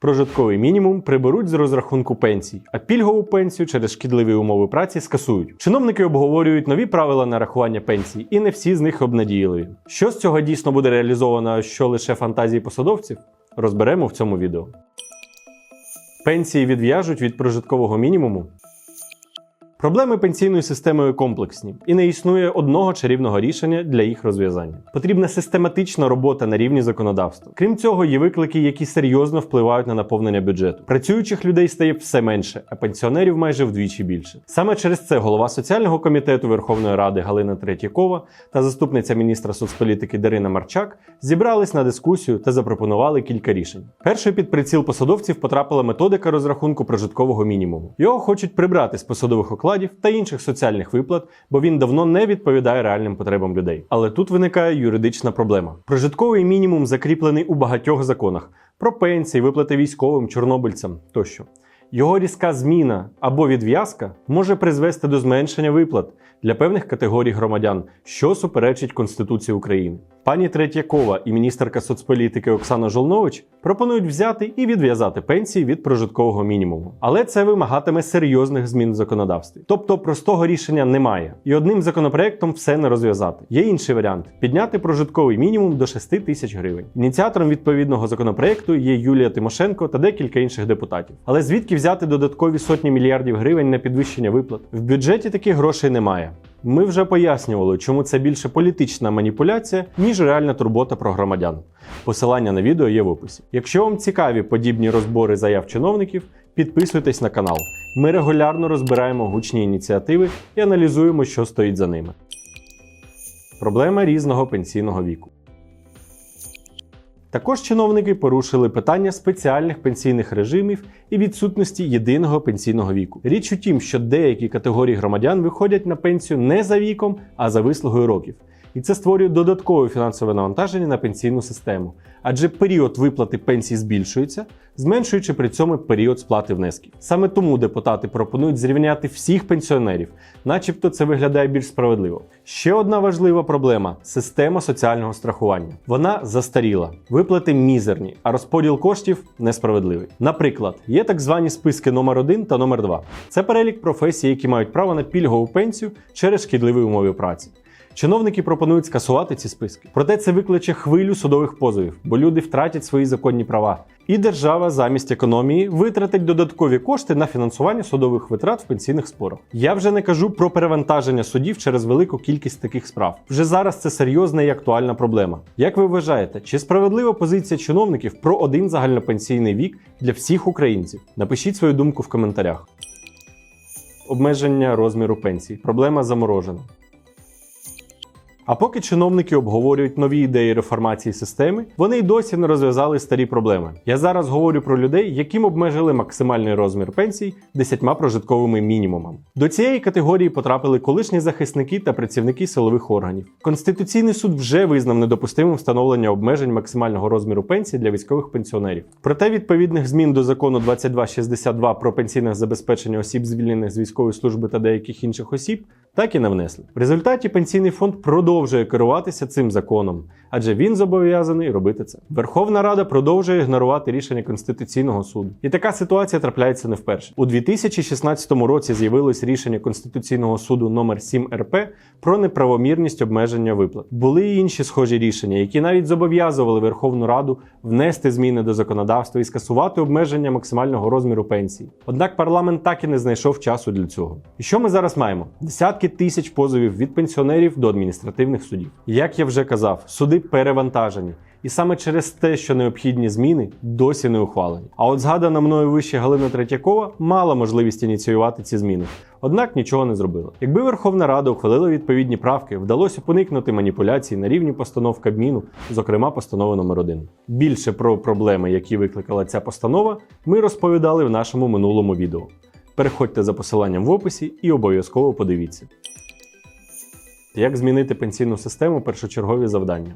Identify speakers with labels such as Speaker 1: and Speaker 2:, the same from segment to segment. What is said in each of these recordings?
Speaker 1: Прожитковий мінімум приберуть з розрахунку пенсій, а пільгову пенсію через шкідливі умови праці скасують. Чиновники обговорюють нові правила нарахування пенсій, і не всі з них обнадійливі. Що з цього дійсно буде реалізовано, що лише фантазії посадовців, розберемо в цьому відео. Пенсії відв'яжуть від прожиткового мінімуму. Проблеми пенсійної системи комплексні і не існує одного чарівного рішення для їх розв'язання. Потрібна систематична робота на рівні законодавства. Крім цього, є виклики, які серйозно впливають на наповнення бюджету. Працюючих людей стає все менше, а пенсіонерів майже вдвічі більше. Саме через це голова соціального комітету Верховної Ради Галина Третьякова та заступниця міністра соцполітики Дарина Марчак зібрались на дискусію та запропонували кілька рішень. Першою під приціл посадовців потрапила методика розрахунку прожиткового мінімуму. Його хочуть прибрати з посадових окладів та інших соціальних виплат, бо він давно не відповідає реальним потребам людей. Але тут виникає юридична проблема. Прожитковий мінімум закріплений у багатьох законах про пенсії, виплати військовим, чорнобильцям тощо. Його різка зміна або відв'язка може призвести до зменшення виплат для певних категорій громадян, що суперечить Конституції України. Пані Третьякова і міністерка соцполітики Оксана Жолнович пропонують взяти і відв'язати пенсії від прожиткового мінімуму. Але це вимагатиме серйозних змін в законодавстві. Тобто простого рішення немає. І одним законопроектом все не розв'язати. Є інший варіант підняти прожитковий мінімум до 6 тисяч гривень. Ініціатором відповідного законопроекту є Юлія Тимошенко та декілька інших депутатів. Але звідки взяти додаткові сотні мільярдів гривень на підвищення виплат? В бюджеті таких грошей немає. Ми вже пояснювали, чому це більше політична маніпуляція, ніж реальна турбота про громадян. Посилання на відео є в описі. Якщо вам цікаві подібні розбори заяв чиновників, підписуйтесь на канал. Ми регулярно розбираємо гучні ініціативи і аналізуємо, що стоїть за ними. Проблема різного пенсійного віку. Також чиновники порушили питання спеціальних пенсійних режимів і відсутності єдиного пенсійного віку. Річ у тім, що деякі категорії громадян виходять на пенсію не за віком, а за вислугою років. І це створює додаткове фінансове навантаження на пенсійну систему, адже період виплати пенсій збільшується, зменшуючи при цьому період сплати внесків. Саме тому депутати пропонують зрівняти всіх пенсіонерів, начебто це виглядає більш справедливо. Ще одна важлива проблема система соціального страхування. Вона застаріла, виплати мізерні, а розподіл коштів несправедливий. Наприклад, є так звані списки номер 1 та номер 2 Це перелік професій, які мають право на пільгову пенсію через шкідливі умови праці. Чиновники пропонують скасувати ці списки. Проте це викличе хвилю судових позовів, бо люди втратять свої законні права. І держава замість економії витратить додаткові кошти на фінансування судових витрат в пенсійних спорах. Я вже не кажу про перевантаження судів через велику кількість таких справ. Вже зараз це серйозна і актуальна проблема. Як ви вважаєте, чи справедлива позиція чиновників про один загальнопенсійний вік для всіх українців? Напишіть свою думку в коментарях. Обмеження розміру пенсій. Проблема заморожена. А поки чиновники обговорюють нові ідеї реформації системи, вони й досі не розв'язали старі проблеми. Я зараз говорю про людей, яким обмежили максимальний розмір пенсій 10 прожитковими мінімумами. До цієї категорії потрапили колишні захисники та працівники силових органів. Конституційний суд вже визнав недопустимим встановлення обмежень максимального розміру пенсії для військових пенсіонерів. Проте відповідних змін до закону 2262 про пенсійне забезпечення осіб, звільнених з військової служби та деяких інших осіб, так і не внесли. В результаті пенсійний фонд продовжує керуватися цим законом, адже він зобов'язаний робити це. Верховна Рада продовжує ігнорувати рішення Конституційного суду. І така ситуація трапляється не вперше. У 2016 році з'явилось рішення Конституційного суду номер 7 РП про неправомірність обмеження виплат. Були й інші схожі рішення, які навіть зобов'язували Верховну Раду внести зміни до законодавства і скасувати обмеження максимального розміру пенсії. Однак парламент так і не знайшов часу для цього. І що ми зараз маємо? Десятки тисяч позовів від пенсіонерів до адміністративних судів. Як я вже казав, суди перевантажені. І саме через те, що необхідні зміни досі не ухвалені. А от згадана мною вище Галина Третьякова мала можливість ініціювати ці зміни, однак нічого не зробила. Якби Верховна Рада ухвалила відповідні правки, вдалося уникнути маніпуляцій на рівні постанов Кабміну, зокрема постанови номер 1 Більше про проблеми, які викликала ця постанова, ми розповідали в нашому минулому відео. Переходьте за посиланням в описі і обов'язково подивіться. Як змінити пенсійну систему першочергові завдання.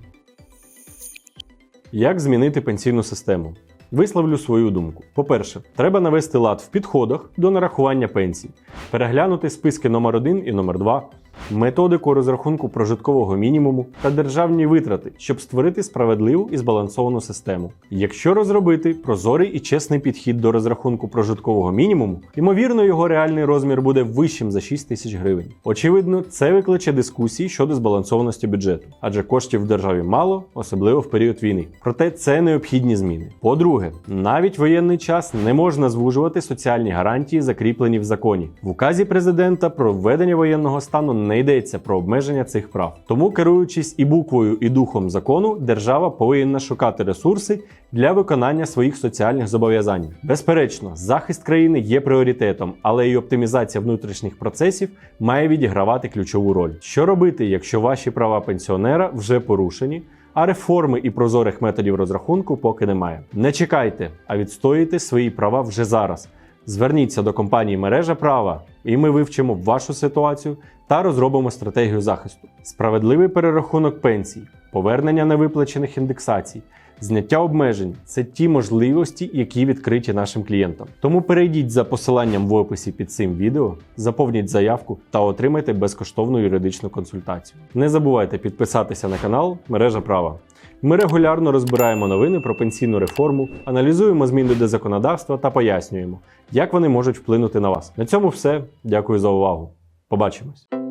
Speaker 1: Як змінити пенсійну систему? Висловлю свою думку. По-перше, треба навести лад в підходах до нарахування пенсій, переглянути списки номер 1 і номер 2 методику розрахунку прожиткового мінімуму та державні витрати, щоб створити справедливу і збалансовану систему. Якщо розробити прозорий і чесний підхід до розрахунку прожиткового мінімуму, ймовірно, його реальний розмір буде вищим за 6 тисяч гривень. Очевидно, це викличе дискусії щодо збалансованості бюджету, адже коштів в державі мало, особливо в період війни. Проте це необхідні зміни. По-друге, навіть воєнний час не можна звужувати соціальні гарантії, закріплені в законі. В указі президента про введення воєнного стану не йдеться про обмеження цих прав. Тому, керуючись і буквою, і духом закону, держава повинна шукати ресурси для виконання своїх соціальних зобов'язань. Безперечно, захист країни є пріоритетом, але і оптимізація внутрішніх процесів має відігравати ключову роль. Що робити, якщо ваші права пенсіонера вже порушені? А реформи і прозорих методів розрахунку поки немає. Не чекайте, а відстоюйте свої права вже зараз. Зверніться до компанії мережа права, і ми вивчимо вашу ситуацію та розробимо стратегію захисту. Справедливий перерахунок пенсій, повернення невиплачених індексацій, зняття обмежень це ті можливості, які відкриті нашим клієнтам. Тому перейдіть за посиланням в описі під цим відео, заповніть заявку та отримайте безкоштовну юридичну консультацію. Не забувайте підписатися на канал Мережа права. Ми регулярно розбираємо новини про пенсійну реформу, аналізуємо зміни до законодавства та пояснюємо, як вони можуть вплинути на вас. На цьому все. Дякую за увагу. Побачимось.